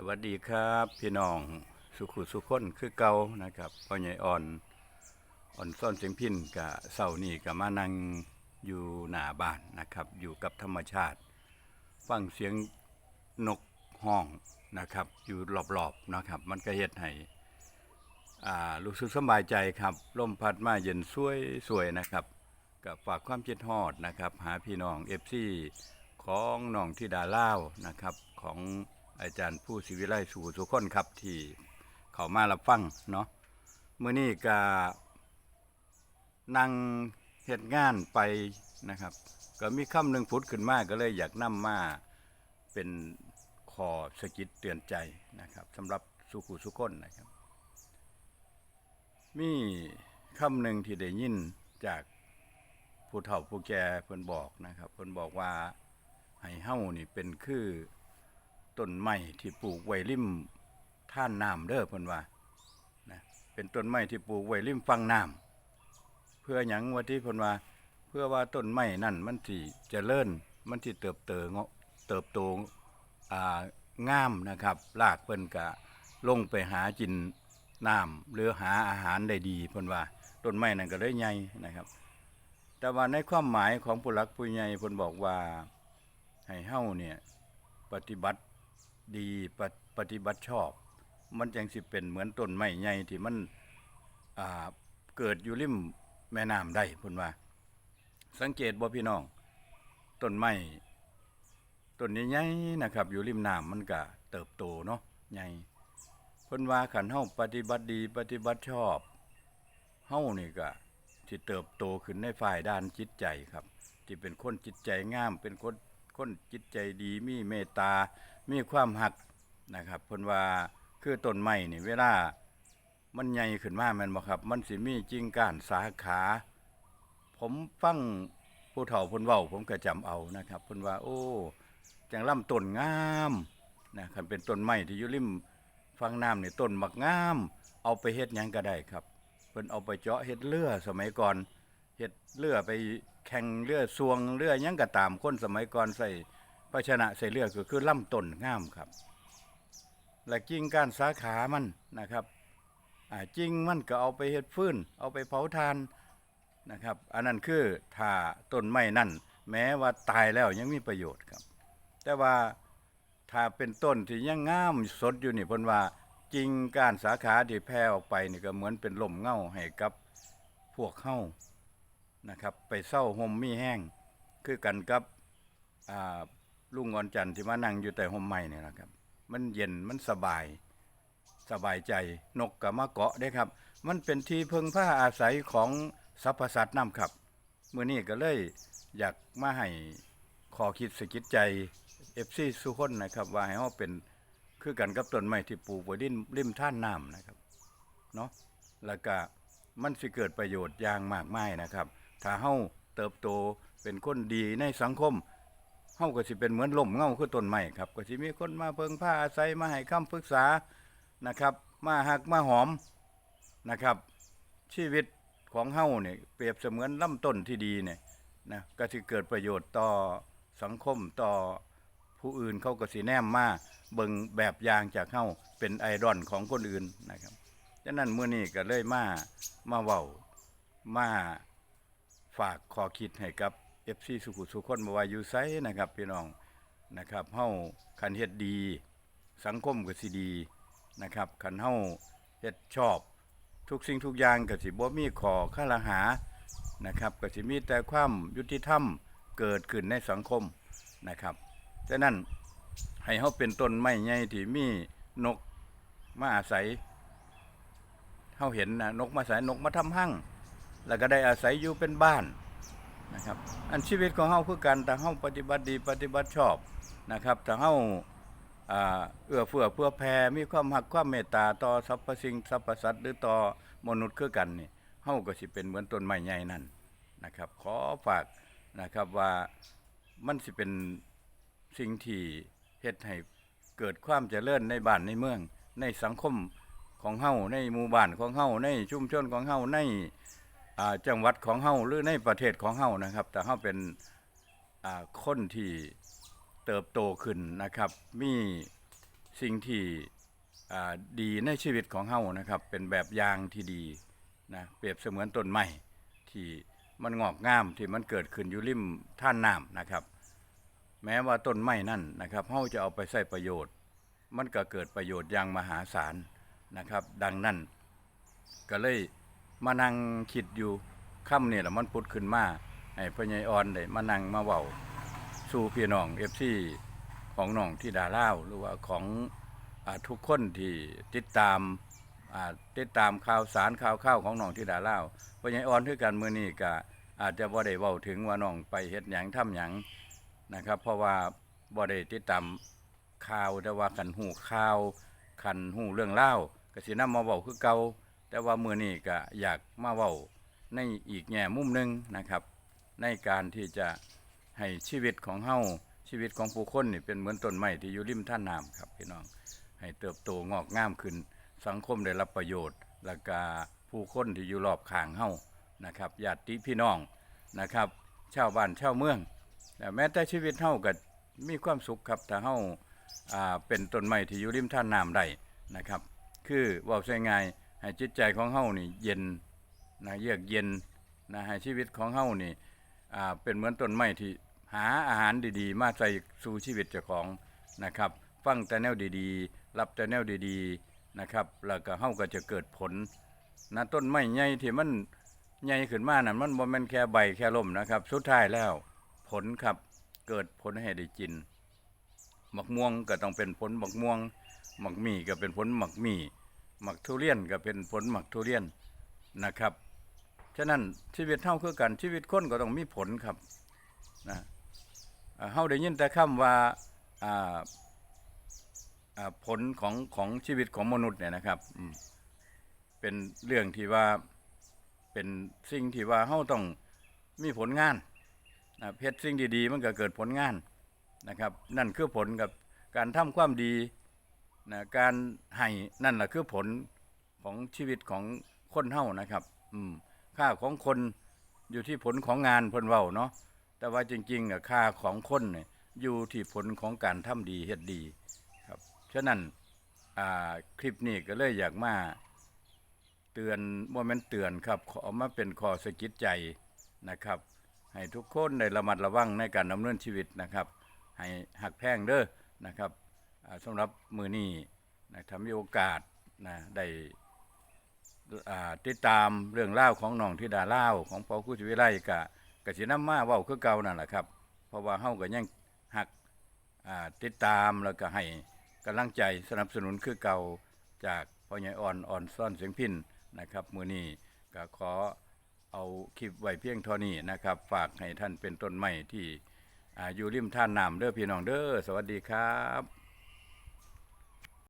สวัสดีครับพี่น้องสุขุสุขคนคือเก่านะครับพ่อใหญ่อ่อนอ่อนซ่อนเสียงพินกะเสานี่กับมานั่งอยู่หน้าบ้านนะครับ อยู่กับธรรมชาติ ฟังเสียงนกห้องนะครับ อยู่รอบๆนะครับ มันก็เฮ็ดให้อ่ารู้สึกสบายใจครับลมพัดมาเย็นสวยสวยๆนะครับกับฝากความคิดฮอดนะครับ หาพี่น้องเอฟซีของน้องที่ดาเล่าวนะครับของ อาจารย์ผู้ศิวิไลสู่สุคนครับที่เขามารับฟังเนาะเมื้อนี้ก็นั่งเฮ็ดงานไปนะครับ ก็มีคำหนึ่งพุดขึ้นมาก็เลยอยากนำมาเป็นขอสะกิดเตือนใจนะครับสำหรับสุขุสุคนนะครับ มีคำหนึ่งที่ได้ยินจากผู้เฒ่าผู้แก่เพิ่นบอกนะครับเพิ่นบอกว่าให้เฮานี่เป็นคือ ต้นไม้ที่ปลูกไว้ริมท่านน้ำเด้อเพิ่นว่านะเป็นต้นไม้ที่ปลูกไว้ริมฝั่งน้ำเพื่อหยังว่าที่เพิ่นว่า เพื่อว่าต้นไม้นั่นมันสิเจริญมันสิเติบโตเงเติบโตอ่างามนะครับรากเพิ่นก็ลงไปหากินน้ำหรือหาอาหารได้ดีเพิ่นว่าต้นไม้นั่นก็เลยใหญ่นะครับ แต่ว่าในความหมายของผู้หลักผู้ใหญ่เพิ่นบอกว่าให้เฮาเนี่ยปฏิบัติ ดีปฏิปฏิบัติชอบ มันจังสิเป็นเหมือนต้นไม้ใหญ่ที่มันเกิดอยู่ริมแม่น้ำได้พิ่นว่า สังเกตบ่พี่น้องต้นไม้ต้นใหญ่ๆนะครับ อยู่ริมน้ำมันก็เติบโตเนาะใหญ่พิ่นว่าขันเฮาปฏิบัติดี ปฏิบัติชอบเฮานี่ก็สิเติบโตขึ้นในฝ่ายด้านจิตใจครับ ที่เป็นคนจิตใจงามเป็นคน คนจิตใจดีมีเมตตา มีความหักนะครับเพิ่นว่าคือต้นไม้นี่เวลามันใหญ่ขึ้นมาแม่นบ่ครับ มันสิมีกิ่งก้านสาขา ผมฟังผู้เฒ่าเพิ่นเว้าผมก็จำเอานะครับเพิ่นว่า โอ้จังลำต้นงามนะคันเป็นต้นไม้ที่อยู่ริมฝั่งน้ำนี่ต้นบักงาม เอาไปเฮ็ดหยังก็ได้ครับ เพิ่นเอาไปเจาะเฮ็ดเรือสมัยก่อนเฮ็ดเรือไป แข่งเรือสวงเรือหยังก็ตามคนสมัยก่อนใส่ภาชนะใส่เรือก็คือล่ำต้นงามครับ และกิ่งก้านสาขามันนะครับอ่ากิ่งมันก็เอาไปเฮ็ดฟืนเอาไปเผาทานนะครับ อันนั้นคือถ้าต้นไม้นั่น แม้ว่าตายแล้วยังมีประโยชน์ครับ แต่ว่าถ้าเป็นต้นที่ยังงามสดอยู่นี่พนว่าจริงการสาขาที่แผ่ออกไปนี่ก็เหมือนเป็นลมเงาให้กับพวกเฮา นะครับ ไปเศร้าห่มมีแห้งคือกันกับลุงงอนจันที่มานั่งอยู่แต่ห่มไม้นี่นะครับ มันเย็นมันสบายสบายใจนกก็มาเกาะได้ครับ มันเป็นที่พึ่งผ้าอาศัยของสรรพสัตว์น้ำครับเมื่อนี้ก็เลยอยากมาให้ขอคิดสกิดใจเอฟซีสุคนนะครับ ว่าให้เขาเป็นคือกันกับต้นไม้ที่ปลูกไว้ริมริมท่านน้ำนะครับเนาะแล้วก็มันสิเกิดประโยชน์อย่างมากมายนะครับ ถ้าเฮาเติบโตเป็นคนดีในสังคมเฮาก็สิเป็นเหมือนลมเงาคือต้นไม้ครับก็สิมีคนมาเพิงผ้าอาศัยมาให้คำปรึกษานะครับ มาหักมาหอมนะครับ ชีวิตของเฮาเนี่ยเปรียบเสมือนลำต้นที่ดีเนี่ยนะก็สิเกิดประโยชน์ต่อสังคมต่อผู้อื่นเขาก็สิแนมมาเบิงแบบอย่างจากเฮาเป็นไอดอลของคนอื่นนะครับฉะนั้นเมื้อนี้ก็เลยมามาเว้ามา ฝากข้อคิดให้กับ FC สุขุสุขคนบ่ว่าอยู่ไสนะครับพี่น้องนะครับเฮาคันเฮ็ดดี สังคมก็สิดีนะครับคันเฮาเฮ็ดชอบ ทุกสิ่งทุกอย่างก็สิบ่มีขอข้าละหานะครับก็สิมีแต่ความยุติธรรมเกิดขึ้นในสังคมนะครับฉะนั้นให้เฮาเป็นต้นไม้ใหญ่ที่มีนกมาอาศัยเฮาเห็นนะนกมาอาศัยนกมาทำหั่ง แล้วก็ได้อาศัยอยู่เป็นบ้านนะครับ อันชีวิตของเฮาคือกันแต่เฮาปฏิบัติดีปฏิบัติชอบนะครับแต่เฮาเอื้อเฟื้อเพื่อแผ่มีความหักความเมตตาต่อสรรพสิ่งสรรพสัตว์หรือต่อมนุษย์คือกันนี่เฮาก็สิเป็นเหมือนต้นไม้ใหญ่นั่นนะครับ ขอฝากนะครับว่ามันสิเป็นสิ่งที่เฮ็ดให้เกิดความเจริญในบ้านในเมือง ในสังคมของเฮาในหมู่บ้านของเฮาในชุมชนของเฮาใน จังหวัดของเฮาหรือในประเทศของเฮานะครับ แต่เฮาเป็นคนที่เติบโตขึ้นนะครับ มีสิ่งที่ดีในชีวิตของเฮานะครับ เป็นแบบอย่างที่ดีนะเปรียบเสมือนต้นไม้ที่มันงอกงามที่มันเกิดขึ้นอยู่ริมท่านน้ำนะครับ แม้ว่าต้นไม้นั่นนะครับเฮาจะเอาไปใช้ประโยชน์ มันก็เกิดประโยชน์อย่างมหาศาลนะครับ ดังนั้นก็เลย มานั่งคิดอยู่ค่ำเนี่แหละมันปุดขึ้นมาให้พ่อใหญ่อ่อนได้มานั่งมาเว้าสู่พี่น้อง FC ของน้องที่ดาเล่าหรือว่าของอทุกคนที่ติดตามติดตามข่าวสารข่าวข้าวของน้องที่ดาเล่าพ่อใหญ่อ่อนคือกันมือนี้ก็อาจจะบ่ได้เว้าถึงว่าน้องไปเฮ็ดหยังทำหยังนะครับ เพราะว่าบ่ได้ติดตามข่าวแต่ว่าคันหูข่าวคันหูเรื่องเล่าวก็สินำมาเว้าคือเก่า แต่ว่ามือนี้ก็อยากมาเว้าในอีกแง่มุมหนึ่งนะครับ ในการที่จะให้ชีวิตของเฮาชีวิตของผู้คนนี่เป็นเหมือนต้นไม้ที่อยู่ริมท่าน้ำครับพี่น้องให้เติบโตงอกงามขึ้น สังคมได้รับประโยชน์ และก็ผู้คนที่อยู่รอบข้างเฮานะครับญาติพี่น้องนะครับชาวบ้านชาวเมืองแม้แต่ชีวิตเฮาก็มีความสุขครับถ้าเฮาาเป็นต้นไม้ที่อยู่ริมท่าน้ำได้นะครับ คือว่าใช่ไงาย ให้จิตใจของเฮานี่เย็นนะเยือกเย็นนะให้ชีวิตของเฮานี่อ่าเป็นเหมือนต้นไม้ที่หาอาหารดีๆ มาใส่สู่ชีวิตเจ้าของนะครับ ฟังแต่แนวดีๆ รับแต่แนวดีๆนะครับ แล้วก็เฮาก็จะเกิดผลนะต้นไม้ใหญ่ที่มันใหญ่ขึ้นมานั่นมันบ่แม่นแค่ใบแค่ลมนะครับ สุดท้ายแล้วผลครับเกิดผลให้ได้กินหมักม่วงก็ต้องเป็นผลหมักม่วงหมักมี่ก็เป็นผลหมักมี่ หมักทุเรียนก็เป็นผลหมักทุเรียนนะครับ ฉะนั้นชีวิตเฮาคือกันชีวิตคนก็ต้องมีผลครับนะอ่าเฮาได้ยินแต่คำว่าอ่าผลของของชีวิตของมนุษย์เนี่ยนะครับเป็นเรื่องที่ว่าเป็นสิ่งที่ว่าเฮาต้องมีผลงานนะเพชรสิ่งดีๆ มันก็เกิดผลงานนะครับ นั่นคือผลกับการทำความดี นะการให้นั่นแหละคือผลของชีวิตของคนเฮานะครับ อืมค่าของคนอยู่ที่ผลของงานเพิ่นเว้าเนาะแต่ว่าจริงๆอะค่าของคนเนี่ยอยู่ที่ผลของการทำดีเฮ็ดดีครับฉะนั้นอ่าคลิปนี้ก็เลยอยากมาเตือนว่าแม่นเตือนครับขอมาเป็นข้อสะกิดใจนะครับ ให้ทุกคนได้ระมัดระวังในการดำเนินชีวิตนะครับ ให้หักแพงเด้อนะครับ สำหรับมือนี้นะถ้ามีโอกาสนะได้ติดตามเรื่องเล่าของน้องธิดาเล่าของพ่อคู่ชีวิไลกะกะสินำมาว้าคือเก่านั่นแหละครับ เพราะว่าเฮาก็ยังหักติดตามแล้วก็ให้กำลังใจสนับสนุนคือเก่าจากพ่อใหญ่อ่อนอ่อนซ่อนเสียงพินนะครับมือนี้ก็ขอเอาคลิปไว้เพียงเท่านี้นะครับ ฝากให้ท่านเป็นต้นไม้ที่ออยู่ริมท่านน้ำเด้อพี่น้องเด้อสวัสดีครับ